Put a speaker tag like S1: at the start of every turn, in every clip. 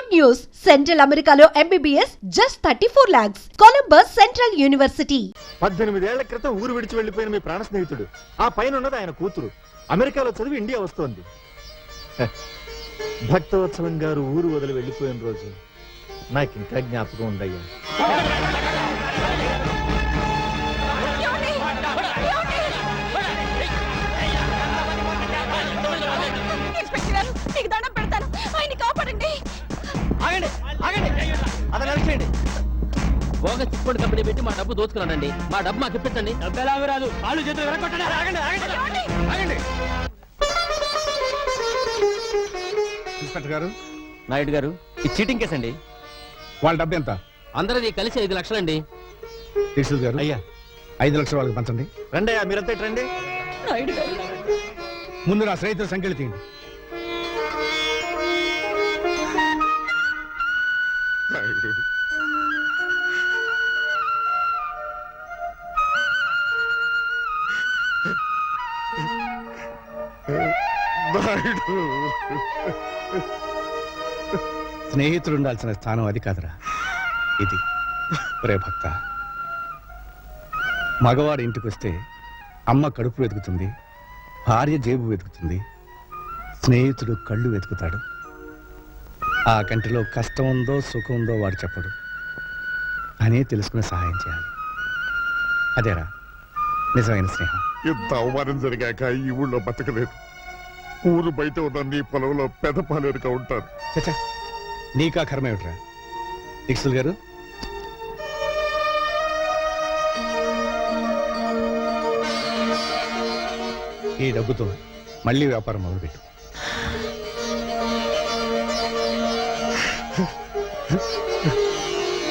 S1: Good news! Central Americano MBBS just 34 lakhs. Columbus Central University.
S2: పద్దెనిమిదేళ్ళ క్రితం ఊరు విడిచి వెళ్ళిపోయిన మీ ప్రాణ స్నేహితుడు ఆ పైన ఉన్నది ఆయన కూతురు అమెరికాలో చదివి ఇండియా వస్తోంది భక్తవత్సలం గారు ఊరు వదిలి వెళ్ళిపోయిన రోజు నాకు ఇంకా జ్ఞాపకం ఉందయ్యా
S3: చిక్కుడు కంపెనీ పెట్టి మా డబ్బు దోచుకున్నానండి. మా డబ్బు మాకు ఇప్పించండి. డబ్బు ఎలా రాదు ఆళ్ళు చేతులు వెనకొట్టండి ఆగండి ఆగండి. ఆగండి.
S4: ఇన్స్పెక్టర్ గారు.
S3: నాయుడు గారు ఇది చీటింగ్ కేసు అండి.
S4: వాళ్ళ డబ్బు ఎంత?
S3: అందరిది కలిసి ఐదు లక్షలండి.
S4: డిషుల్ గారు.
S2: అయ్యా.
S4: ఐదు లక్షలు వాళ్ళకి పంచండి.
S2: రండి అయ్యా మీరంతా ఇటు రండి.
S5: నాయుడు గారు.
S4: ముందు నా స్నేహితుల సంఖ్యలు తీయండి. స్నేహితుడు ఉండాల్సిన స్థానం అది కాదురా. ఇది. ఒరే భక్త. మగవాడు ఇంటికి వస్తే అమ్మ కడుపు వెతుకుతుంది భార్య జేబు వెతుకుతుంది స్నేహితుడు కళ్ళు వెతుకుతాడు. ఆ కంటిలో కష్టం ఉందో సుఖం ఉందో వాడు చెప్పడు. అనే తెలుసుకుని సహాయం చేయాలి. అదేరా నిజమైన స్నేహం.
S6: యుద్ధ అవమానం జరిగాక ఈ ఊళ్ళో బతకలేదు. ఊరు బయట ఉన్న నీ పొలంలో పెదపాలేరుగా ఉంటాను
S4: చచ్చా నీకా కర్మేమిట్రా దీక్షుల్ గారు? ఈ డబ్బుతో మళ్ళీ వ్యాపారం మొదలుపెట్టు.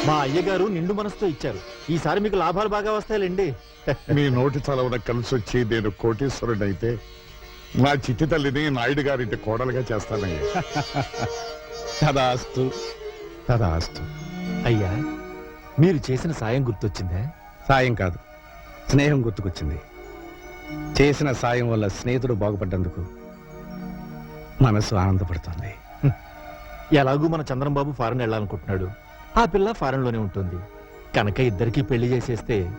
S2: మా అయ్యగారు నిండు మనసుతో ఇచ్చారు. ఈసారి మీకు లాభాలు బాగా వస్తాయిలేండి.
S6: నీ నోటి చలవన కలిసి వచ్చి నేను కోటీశ్వరుడు అయితే నా చిట్టి తల్లిని నాయుడు గారింటి కోడలుగా చేస్తానయ్యా.
S4: తదాస్తు. తదాస్తు.
S2: అయ్యా మీరు చేసిన సాయం గుర్తొచ్చిందా?
S4: సాయం కాదు స్నేహం గుర్తుకొచ్చింది. చేసిన సాయం వల్ల స్నేహితుడు బాగుపడ్డందుకు మనసు ఆనందపడుతుంది.
S2: ఎలాగూ మన చంద్రంబాబు ఫారెన్ వెళ్ళాలనుకుంటున్నాడు. ఆ పిల్ల ఫారెన్లోనే ఉంటుంది. కనుక ఇద్దరికి పెళ్ళి చేసేస్తే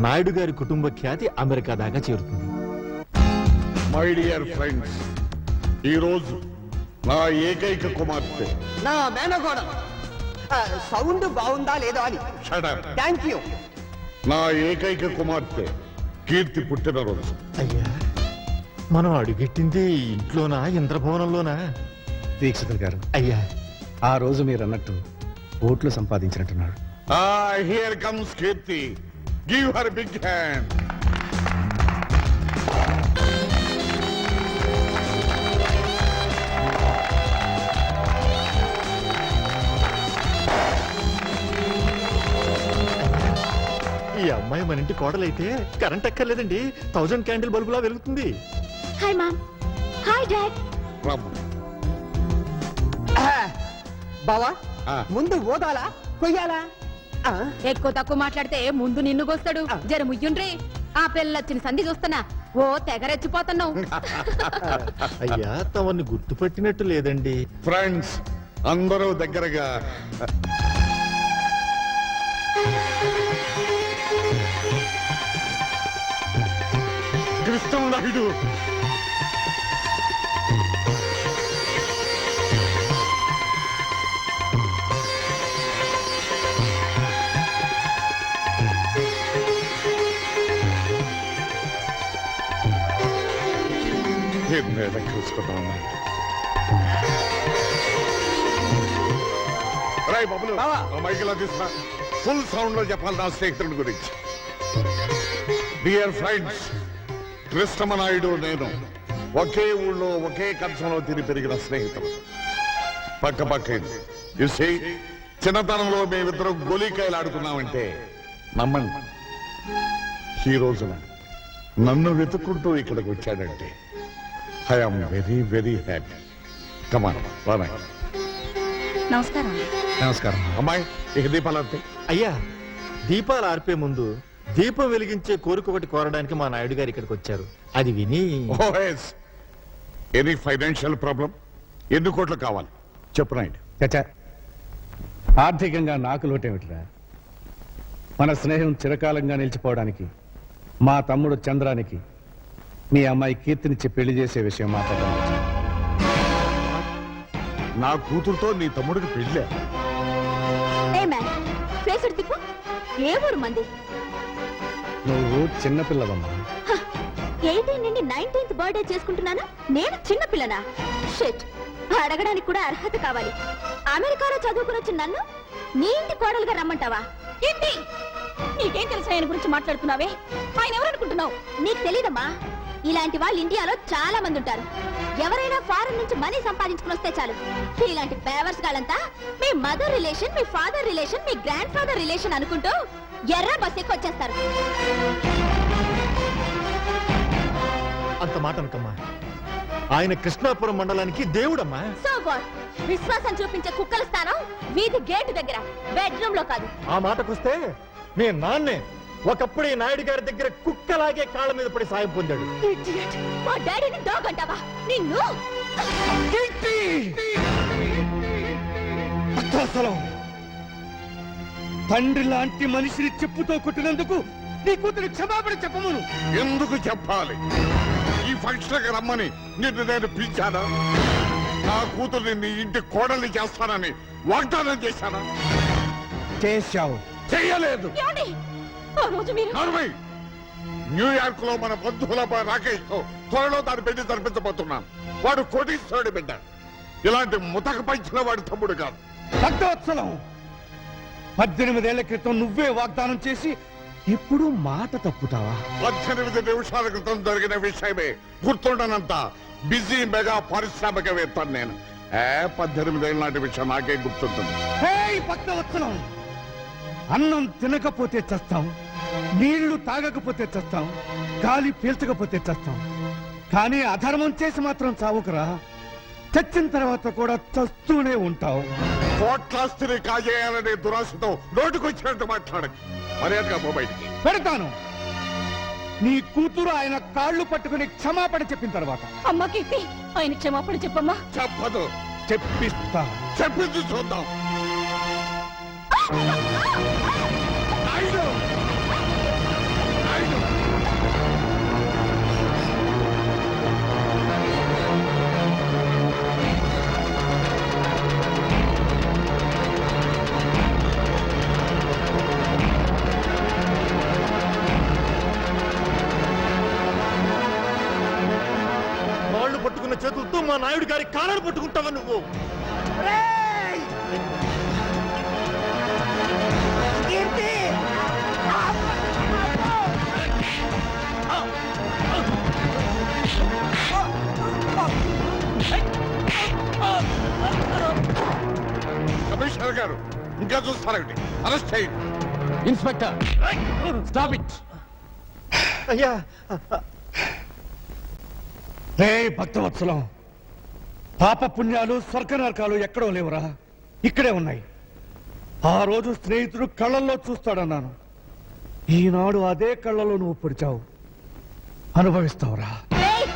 S2: నాయుడు గారి కుటుంబ ఖ్యాతి అమెరికా దాకా చేరుతుంది.
S6: మై డియర్ ఫ్రెండ్స్ ఈ రోజు నా ఏకైక కుమార్తె.
S7: నా మేనగోడ. సౌండ్ బాగుందా లేదో అని. థ్యాంక్ యూ
S6: నా ఏకైక కుమార్తె కీర్తి పుట్టినరోజు.
S2: అయ్యా మనం అడుగెట్టింది ఇంట్లోనా ఇంద్రభవనంలోనా?
S4: దీక్షితులు గారు
S2: అయ్యా.
S4: ఆ రోజు మీరు అన్నట్టు ఓట్లు సంపాదించినట్టున్నాడు.
S6: Here comes Keerthi. Give her big hand
S2: మన ఇంటి కోడలైతే కరెంట్ ఎక్కర్లేదండి థౌజండ్ క్యాండిల్ బల్బులా వెలుగుతుంది.
S5: హాయ్ మామ్ హాయ్ డాడ్
S7: బావా
S4: ఆ.
S7: ముందు ఓదాలా కొయ్యాలా? ఆ,
S5: ఎక్కువ తక్కువ మాట్లాడితే ముందు నిన్ను గోస్తాడు. జర ముయ్యుండ్రి. ఆ పిల్లొచ్చిన సంధి చూస్తున్నా. ఓ తెగరెచ్చిపోతున్నావు
S2: అయ్యా తమని గుర్తుపట్టినట్టు లేదండి.
S6: ఫ్రెండ్స్ అందరూ దగ్గరగా. కృష్ణం నాయుడు ఎన్నేళ్ళ చూసుకున్నాం రాయ్ బాబులు మైకిలా తీసుకురా ఫుల్ సౌండ్లో చెప్పాలి నా స్నేహితుడి గురించి. డియర్ ఫ్రెండ్స్ కృష్ణమనాయుడు నేను. ఒకే ఊళ్ళో ఒకే కంచంలో తిని పెరిగిన స్నేహితులు పక్క పక్క చూసి చిన్నతనంలో మేమిద్దరం గోలీకాయలు ఆడుకున్నామంటే నమ్మండి. ఈ రోజున నన్ను వెతుక్కుంటూ ఇక్కడికి వచ్చాడంటే I'm very very happy come on
S5: నమస్కారం
S4: నమస్కారం.
S6: అమ్మాయి ఇక దీపాలు
S2: అయ్యా దీపాలు ఆర్పే ముందు దీపం వెలిగించే కోరిక ఒకటి కోరడానికి మా నాయుడు గారు ఇక్కడికి వచ్చారు. అది విని
S6: ఎనీ ఫైనాన్షియల్ ప్రాబ్లం ఎన్ని కోట్లు కావాలి? చెప్పు నాయుడు.
S4: చచ్చా
S8: ఆర్థికంగా నాకు లోటేమిటిరా? మన స్నేహం చిరకాలంగా నిలిచిపోవడానికి మా తమ్ముడు చంద్రానికి మీ అమ్మాయి కీర్తినిచ్చి పెళ్ళి చేసే విషయం మాట్లాడడం
S6: నా కూతురుతో నీ తమ్ముడికి పెళ్ళే?
S5: ఏ మ్యాన్ ఫేస్ తిప్పు. ఏ ఊరు మంది?
S8: నువ్వు చిన్నపిల్లవమ్మా
S5: ఎయిటీన్ నుండి నైన్టీన్త్ బర్త్డే చేసుకుంటున్నాను? నేను చిన్న పిల్లనా? అడగడానికి కూడా అర్హత కావాలి. అమెరికాలో చదువుకుని వచ్చిన నన్ను నీ ఇంటి కోడలుగా రమ్మంటావా? ఏంటి? నీకేం తెలుసు ఆయన గురించి మాట్లాడుతున్నావే? ఆయన ఎవరనుకుంటున్నావు? నీకు తెలీదమ్మా. ఇలాంటి వాళ్ళు ఇండియాలో చాలా మంది ఉంటారు. ఎవరైనా ఫారెన్ నుంచి మనీ సంపాదించుకుని వస్తే చాలు. ఇలాంటి పేవర్స్ గాలంతా మీ మదర్ రిలేషన్ మీ ఫాదర్ రిలేషన్ మీ గ్రాండ్ ఫాదర్ రిలేషన్ అనుకుంటూ ఎర్ర బస్ ఎక్కి వచ్చేస్తారు
S2: అంత మాట అనకమ్మా ఆయన కృష్ణాపురం మండలానికి దేవుడమ్మా
S5: సో వాట్ విశ్వాసం చూపించే కుక్కల స్థానం వీధి గేటు దగ్గర బెడ్రూమ్లో కాదు
S2: ఆ మాటకొస్తే మీ నాన్నే ఒకప్పుడు ఈ నాయుడు గారి దగ్గర కుక్కలాగే కాళ్ళ మీద పడి సాయం పొందాడు
S5: Idiot. మా డాడీని డాగ్ అంటావా నిన్ను
S8: తండ్రి లాంటి మనిషిని చెప్పుతో కొట్టినందుకు నీ కూతురు క్షమాపణ చెప్పమును.
S6: ఎందుకు చెప్పాలి? ఈ ఫంక్షన్ రమ్మని నిన్ను నేను పిలిచానా? నా కూతుర్ని నీ ఇంటి కోడల్ని చేస్తానని వాగ్దానం చేశానా?
S8: చేశావు.
S6: చెయ్యలేదు న్యూయార్క్లో మన బంధువుల రాకేష్తో త్వరలో దాని పెళ్ళి జరిపించబోతున్నాం. వాడు కోటీశ్వరుడి బిడ్డ. ఇలాంటి ముతక పంచిన వాడి తమ్ముడు కాదు.
S8: భక్తవత్సలం పద్దెనిమిదేళ్ళ క్రితం నువ్వే వాగ్దానం చేసి ఇప్పుడు మాట తప్పుతావా?
S6: పద్దెనిమిది నిమిషాల క్రితం జరిగిన విషయమే గుర్తుండనంత బిజీ మెగా పారిశ్రామికవేత్త నేను. ఏ పద్దెనిమిదేళ్ళ నాటి విషయం నాకే గుర్తుంటుంది.
S8: అన్నం తినకపోతే చస్తాం నీళ్ళు తాగకపోతే చస్తాం గాలి పీల్చకపోతే చస్తాం. కానీ అధర్మం చేసి మాత్రం చావుకురా. చచ్చిన తర్వాత కూడా చస్తూనే ఉంటావు.
S6: కోట్లాస్తిని కాజేయాలనే దురాశతో నోటికొచ్చినట్టు మాట్లాడకు మర్యాదగా పో బయటికి.
S8: పెడతాను. నీ కూతురు ఆయన కాళ్ళు పట్టుకుని క్షమాపణ చెప్పిన తర్వాత.
S5: అమ్మ కీర్తి ఆయన క్షమాపణ చెప్పమ్మా.
S6: చెప్పదు.
S8: చెప్పిస్తా.
S6: చెప్పింది చూద్దాం.
S2: మా నాయుడు గారి కాళ్ళను పట్టుకుంటావా నువ్వు?
S6: కమిషనర్ గారు ఇంకా చూస్తారండి అరెస్ట్ చేయండి.
S9: Inspector stop it.
S2: అయ్యా!
S8: రే భక్తవత్సలం. పాప పుణ్యాలు స్వర్గ నరకాలు ఎక్కడో లేవురా. ఇక్కడే ఉన్నాయి. ఆ రోజు స్నేహితుడు కళ్ళల్లో చూస్తాడన్నాను. ఈనాడు అదే కళ్ళలో నువ్వు పొడిచావు. అనుభవిస్తావురా.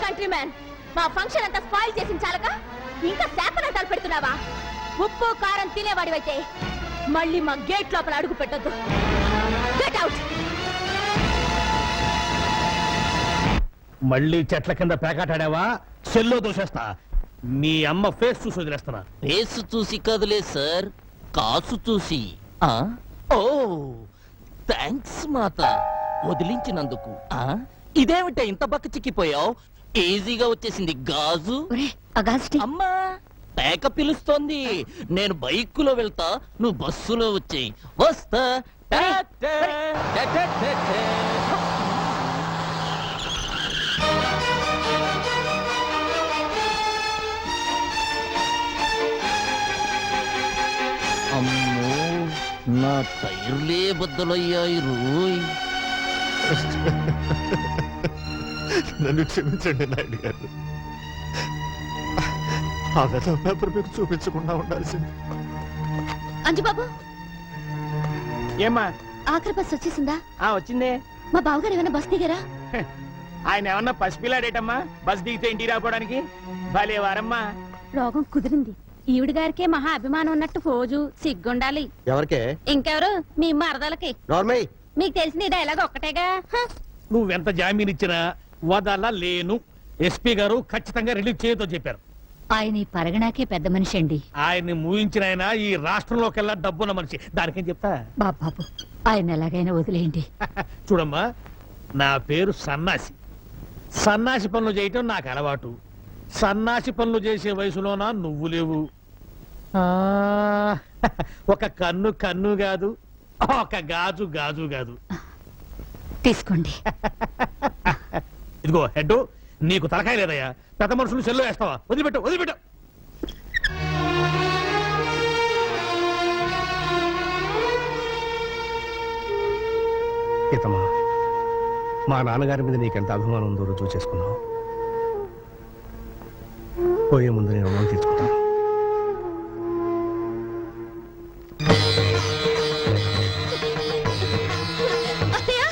S5: కంట్రీ మ్యాన్ మా ఫంక్షన్ అంతా స్పాయిల్ చేసిన చాలక? ఇంకా శాపనాటాలు పెడుతున్నావా? ఉప్పు కారం తినేవాడివైతే మళ్ళీ మా గేట్ లోపల అడుగు పెట్టొద్దు. గెట్ అవుట్
S9: మళ్ళీ చెట్ల కింద పేకాటాడావా? సెల్లో దూసేస్తా మీ అమ్మ ఫేస్ చూసి వదిలేస్తున్నా.
S10: ఫేస్ చూసి కదలే సార్. కాసు చూసి. ఆ? ఓ థ్యాంక్స్ మాత. వదిలించినందుకు. ఆ? ఇదేమిటే ఇంత బక్క చిక్కిపోయావు? ఈజీగా వచ్చేసింది గాజు. అమ్మా పేక పిలుస్తోంది. నేను బైకులో వెళ్తా నువ్వు బస్సులో వచ్చేయి. వస్తా. నా టైర్లే బద్దలయ్యాయి రోయ్.
S2: నన్ను క్షమించండి నాయుడు గారు. ఆ వెధవ పేపర్ మీకు చూపించకుండా ఉండాల్సింది.
S5: అంజుబాబు.
S11: ఏమ్మా?
S5: ఆఖరి బస్ వచ్చేసిందా?
S11: ఆ వచ్చిందే.
S5: మా బావగారు ఏమైనా బస్ దిగారా?
S11: ఆయన ఏమన్నా పసిపిల్లాడేటమ్మా? బస్ దిగితే ఇంటికి రాకపోవడానికి? భలే వారమ్మా.
S5: రోగం కుదిరింది. ఈవిడ గారికే మహా అభిమానం ఉన్నట్టు ఫోజు సిగ్గుండాలి.
S7: ఎవరికే?
S5: ఇంకెవరు? మీ మరదలకి.
S7: నార్మల్
S5: మీకు తెలిసిన డైలాగ్ ఒక్కటేగా? హ.
S9: నువ్వెంత జామీన్ ఇచ్చినా వదల లేను. ఎస్పీ గారు ఖచ్చితంగా రిలీజ్ చేయొద్దో చెప్పారు.
S5: ఆయన ఈ పరగణాకే పెద్ద మనిషి అండి.
S9: ఆయన్ని మూయించిన ఆయన ఈ రాష్ట్రంలోకెల్లా డబ్బున్న మనిషి. దానికేం చెప్తా?
S5: బాబాబు ఆయన ఎలాగైనా వదిలేయండి.
S9: చూడమ్మా నా పేరు సన్నాసి. సన్నాసి పనులు చేయటం నాకు అలవాటు. సన్నాసి పనులు చేసే వయసులోనా నువ్వు లేవు. ఆ, ఒక కన్ను కన్ను కాదు ఒక గాజు గాజు కాదు.
S5: తీసుకోండి.
S9: ఇదిగో హెడ్ నీకు తలకాయ లేదయ్యా. పెద్ద మనుషులు సెల్లు వేస్తావా? వదిలిపెట్టు వదిలిపెట్టు.
S4: మా నాన్నగారి మీద నీకెంత అభిమానం ఉందో రుజువు చేసుకున్నావు పోయే ముందు నేను రుణం తీర్చుకుంటాను
S5: అత్తయ్య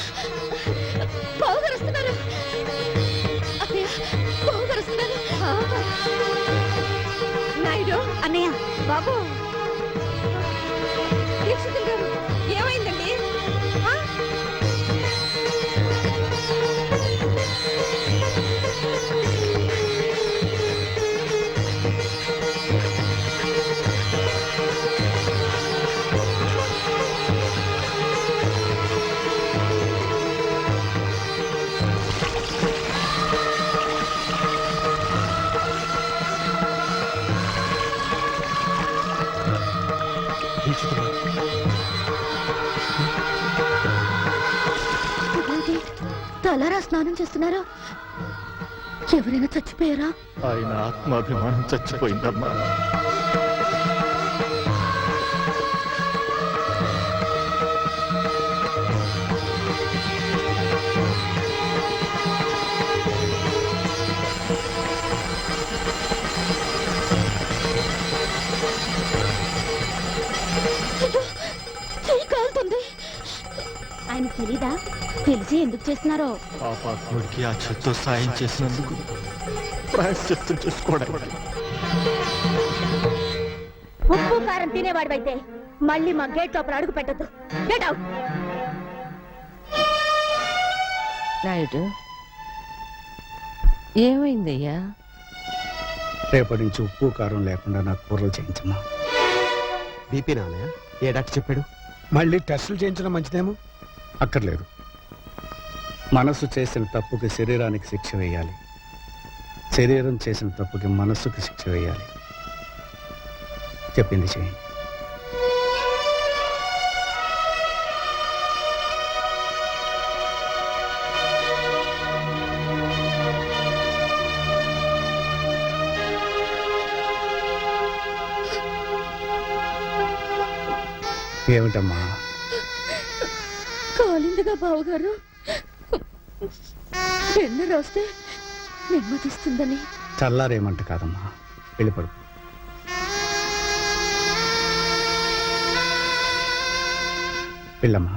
S5: స్నానం చేస్తున్నారా? ఎవరైనా చచ్చిపోయారా?
S2: ఆయన ఆత్మాభిమానం చచ్చిపోయిందమ్మా.
S5: తెలీదా? తెలిసి ఎందుకు చేస్తున్నారో?
S2: పాపాత్ముడికి ఆ చెత్త సాయం చేసినందుకు ప్రాయశ్చిత్తం చేసుకోవడానికి
S5: ఉప్పు కారం తినేవాడివైతే మళ్ళీ మా గేట్ లోపల అడుగు పెట్టద్దు. గెట్ అవుట్
S10: నాయుడు ఏమైందయ్యా?
S4: రేపటి నుంచి ఉప్పు కారం లేకుండా నాకు కూరలు చేయించమ్మా.
S7: బీపీ నాన్నయ్య ఏ డాక్టర్ చెప్పాడు?
S4: మళ్ళీ టెస్టులు చేయించడం మంచిదేమో? అక్కర్లేదు. మనసు చేసిన తప్పుకి శరీరానికి శిక్ష వేయాలి. శరీరం చేసిన తప్పుకి మనస్సుకి శిక్ష వేయాలి. చెప్పింది చేయండి ఏమిటమ్మా?
S5: కాలిందిగా బావగారు. వెన్ను రాస్తే నెమ్మదిస్తుందని.
S4: చల్లారేమంట కాదమ్మా. వెళ్ళిపడు పిల్లమ్మా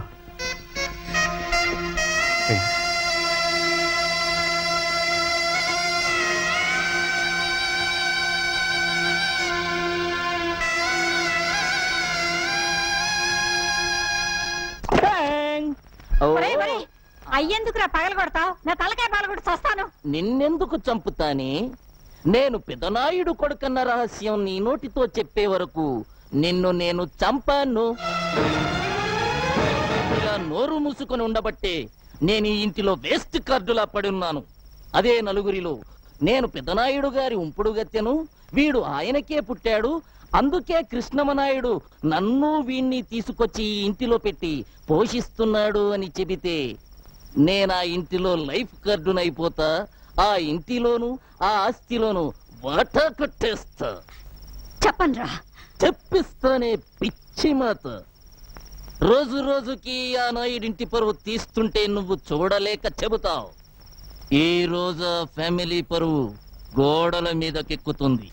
S5: అయ్యేందుకురా పగల కొడతావు? నా తలకాయ పగల కొట్టి చస్తాను.
S10: నిన్నెందుకు చంపుతానే? నేను పెదనాయుడు కొడుకన్న రహస్యం నీ నోటితో చెప్పే వరకు నిన్ను నేను చంపాను. ఇలా నోరు మూసుకొని ఉండబట్టే నేను ఈ ఇంటిలో వేస్ట్ కార్డులా పడున్నాను అదే నలుగురిలో నేను పెదనాయుడు గారి ఉంపుడు గత్తెను వీడు ఆయనకే పుట్టాడు అందుకే కృష్ణమనాయుడు నన్ను వీణ్ణి తీసుకొచ్చి ఇంటిలో పెట్టి పోషిస్తున్నాడు అని చెబితే నేను ఆ ఇంటిలో లైఫ్ కార్డునైపోతా ఆ ఇంటిలోను ఆ ఆస్తిలోను వాటా కొట్టేస్తా.
S5: చెప్పండి
S10: చెప్పిస్తానే పిచ్చి మాత. రోజు రోజుకి ఆ నాయుడింటి పరువు తీస్తుంటే నువ్వు చూడలేక చెబుతావు. ఈ రోజు ఫ్యామిలీ పరువు గోడల మీదకెక్కుతుంది.